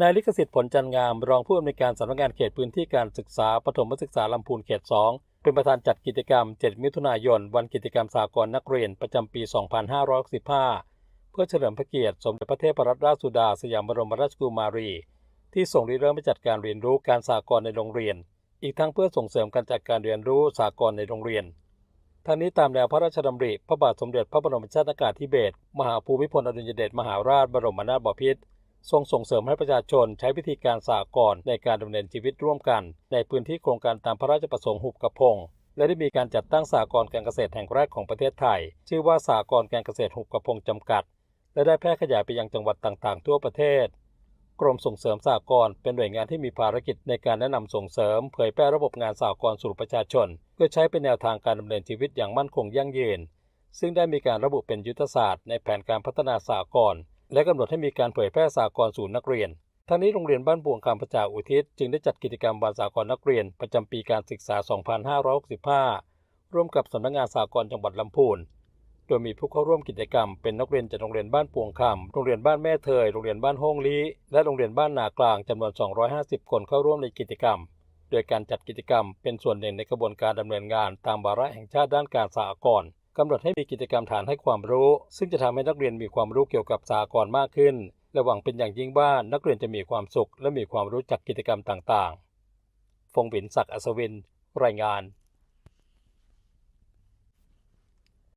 นายลิขสิทธิ์ผลจันงาม รองผู้อำนวยการสำนักงานเขตพื้นที่การศึกษาปฐมศึกษาลำพูนเขต 2 เป็นประธานจัดกิจกรรม 7 มิถุนายน วันกิจกรรมสากลนักเรียนประจำปี 2565 เพื่อเฉลิมพระเกียรติสมเด็จพระเทพรัตนราชสุดาสยามบรมราชกุมารี ที่ส่งริเริ่มไปจัดการเรียนรู้การสากลในโรงเรียน อีกทั้งเพื่อส่งเสริมการจัดการเรียนรู้สากลในโรงเรียนทั้งนี้ตามแนวพระราชดำริ พระบาทสมเด็จพระบรมชนกาธิเบศรมหาภูมิพลอดุลยเดชมหาราชบรมนาถบพิตร ทรงส่งเสริมให้ประชาชนใช้วิธีการสากลในการดำเนินชีวิตร่วมกัน ในพื้นที่โครงการตามพระราชประสงค์หุบกระพง และได้มีการจัดตั้งสากลการเกษตรแห่งแรกของประเทศไทย ชื่อว่าสากลการเกษตรหุบกระพงจำกัด และได้แพร่ขยายไปยังจังหวัดต่างๆ ทั่วประเทศ กรมส่งเสริมสากลเป็นหน่วยงานที่มีภารกิจในการแนะนำส่งเสริม เผยแพร่ระบบงานสากลสู่ประชาชน เพื่อใช้เป็นแนวทางการดำเนินชีวิตอย่างมั่นคงยั่งยืน ซึ่งได้มีการระบุเป็นยุทธศาสตร์ในแผนการพัฒนาสากล และกำหนดให้มีการเผยแพร่สากลสู่นักเรียนทั้งนี้โรงเรียนบ้านบวงคำประจาอุทิศจึงได้จัดกิจกรรมวันสากลนักเรียนประจำปีการศึกษา 2565 ร่วมกับสำนักงานสากลจังหวัดลำพูน โดยมีผู้เข้าร่วมกิจกรรมเป็นนักเรียนจากโรงเรียนบ้านปวงคำโรงเรียนบ้านแม่เทย โรงเรียนบ้านห้องลีและโรงเรียนบ้านนากลางจำนวน 250 คนเข้าร่วมในกิจกรรม โดยการจัดกิจกรรมเป็นส่วนหนึ่งในกระบวนการดำเนินงานตามวาระแห่งชาติด้านการสหกรณ์ กำหนดให้มีกิจกรรมฐานให้ความรู้ ซึ่งจะทำให้นักเรียนมีความรู้เกี่ยวกับสากรมากขึ้น และหวังเป็นอย่างยิ่งว่านักเรียนจะมีความสุข และมีความรู้จักกิจกรรมต่างๆ ฟงบินศักดิ์อัศวิน รายงาน